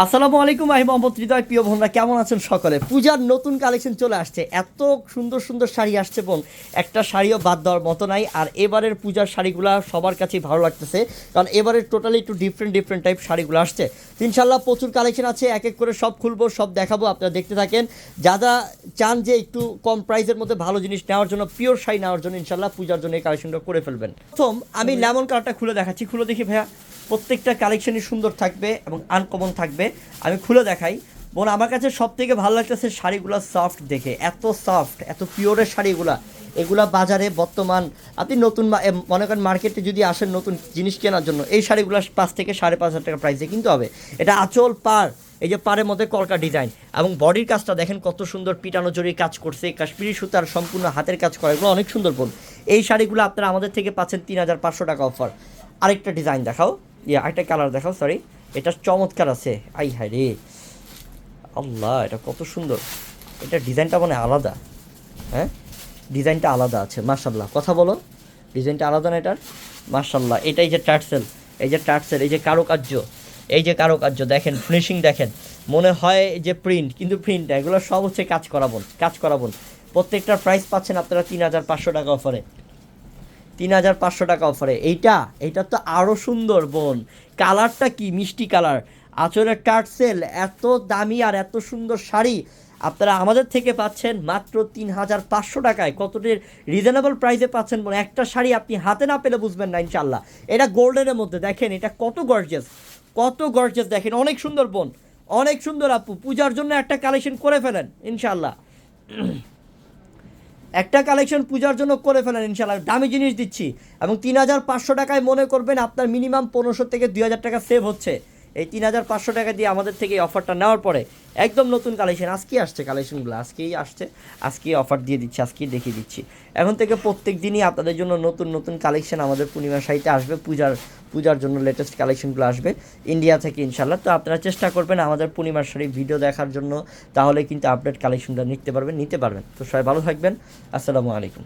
আসসালামু আলাইকুম, আমি মোহাম্মদ হৃদয়। প্রিয় বোনরা, কেমন আছেন সকলে? পূজার নতুন কালেকশন চলে আসছে। এত সুন্দর সুন্দর শাড়ি আসছে বোন। একটা শাড়িও বাদ দেওয়ার মতো নাই। আর এবারের পূজার শাড়িগুলা সবার কাছেই ভালো লাগতেছে। কারণ এবারের টোটালি একটু ডিফারেন্ট ডিফারেন্ট টাইপ শাড়িগুলো আসছে। ইনশাল্লাহ প্রচুর কালেকশন আছে। এক এক করে সব খুলবো, সব দেখাবো, আপনারা দেখতে থাকেন। যারা চান যে একটু কম প্রাইসের মধ্যে ভালো জিনিস নেওয়ার জন্য পিওর শাড়ি নেওয়ার জন্য ইনশাল্লাহ পূজার জন্য এই কালেকশনটা করে ফেলবেন। প্রথম, আমি লেমন কালারটা খুলে দেখাচ্ছি। খুলে দেখি ভাইয়া। প্রত্যেকটা কালেকশনই সুন্দর থাকবে এবং আনকমন থাকবে। আমি খুলে দেখাই। বোন, আমার কাছে সব থেকে ভালো লাগতেছে শাড়িগুলো সফট দেখে। এত সফট এত পিওরের শাড়িগুলা। এগুলা বাজারে বর্তমান, আপনি নতুন মনে করেন মার্কেটে যদি আসেন নতুন জিনিস কেনার জন্য, এই শাড়িগুলো পাঁচ থেকে সাড়ে পাঁচ হাজার টাকা প্রাইসে কিনতে হবে। এটা আঁচল পার এই যে পাড়ের মধ্যে কলকা ডিজাইন এবং বডির কাজটা দেখেন কত সুন্দর পিটানো জড়িয়ে কাজ করছে, কাশ্মীরি সুতার সম্পূর্ণ হাতের কাজ করা, এগুলো অনেক সুন্দর বোন। এই শাড়িগুলো আপনারা আমাদের থেকে পাচ্ছেন তিন হাজার পাঁচশো টাকা অফার আরেকটা ডিজাইন দেখাও। ইয়ে আরেকটা কালার দেখাও সরি এটা চমৎকার আছে। আই হায় রে। আল্লাহ, এটা কত সুন্দর। এটা ডিজাইনটা মানে আলাদা। হ্যাঁ? ডিজাইনটা আলাদা আছে মার্শাল্লাহ কথা বলো। ডিজাইনটা আলাদা না এটার? মার্শাল্লাহ এটাই যে টার্সেল এই যে টার্সেল এই যে কারুকার্য, এই যে কারুকার্য, দেখেন ফিনিশিং দেখেন। মনে হয় যে প্রিন্ট কিন্তু প্রিন্ট এগুলো সব হচ্ছে কাজ করাবোন কাজ করাবোন প্রত্যেকটার প্রাইস পাচ্ছেন আপনারা তিন হাজার পাঁচশো টাকা অফারে তিন হাজার পাঁচশো টাকা অফারে। এইটা? এইটা তো আরও সুন্দর, বোন। কালারটা কি? মিষ্টি কালার। আঁচলের টার্সেল এত দামি আর এত সুন্দর শাড়ি। আপনারা আমাদের থেকে পাচ্ছেন মাত্র তিন হাজার পাঁচশো টাকায়। কতটির রিজনেবল প্রাইসে পাচ্ছেন, বোন? একটা শাড়ি আপনি হাতে না পেলে বুঝবেন না ইনশাল্লাহ এটা গোল্ডেনের মধ্যে। দেখেন, এটা কত গর্জেস কত গর্জেস দেখেন, অনেক সুন্দর, বোন। অনেক সুন্দর, আপু। পূজার জন্য একটা কালেকশন করে ফেলেন ইনশাল্লাহ একটা কালেকশন পূজার জন্য করে ফেলেন ইনশাল্লাহ দামি জিনিস দিচ্ছি। এবং তিন হাজার পাঁচশো টাকায় মনে করবেন আপনার মিনিমাম পনেরোশো থেকে দুই হাজার টাকা সেভ হচ্ছে। এই তিন হাজার পাঁচশো টাকা দিয়ে আমাদের থেকে অফারটা নেওয়ার পরে একদম নতুন কালেকশন আজকেই আসছে কালেকশনগুলো আজকেই আসছে, আজকেই অফার দিয়ে দিচ্ছি, আজকেই দেখিয়ে দিচ্ছি। এখন থেকে প্রত্যেক দিনই আপনাদের জন্য নতুন নতুন কালেকশন আমাদের পূর্ণিমা সাইটে আসবে, পূজার পূজার জন্য লেটেস্ট কালেকশনগুলো আসবে ইন্ডিয়া থেকে ইনশাল্লাহ তো আপনারা চেষ্টা করবেন আমাদের পূর্ণিমার শাড়ি ভিডিও দেখার জন্য, তাহলে কিন্তু আপডেট কালেকশনটা নিতে পারবেন নিতে পারবেন। তো সবাই ভালো থাকবেন, আসসালামু আলাইকুম।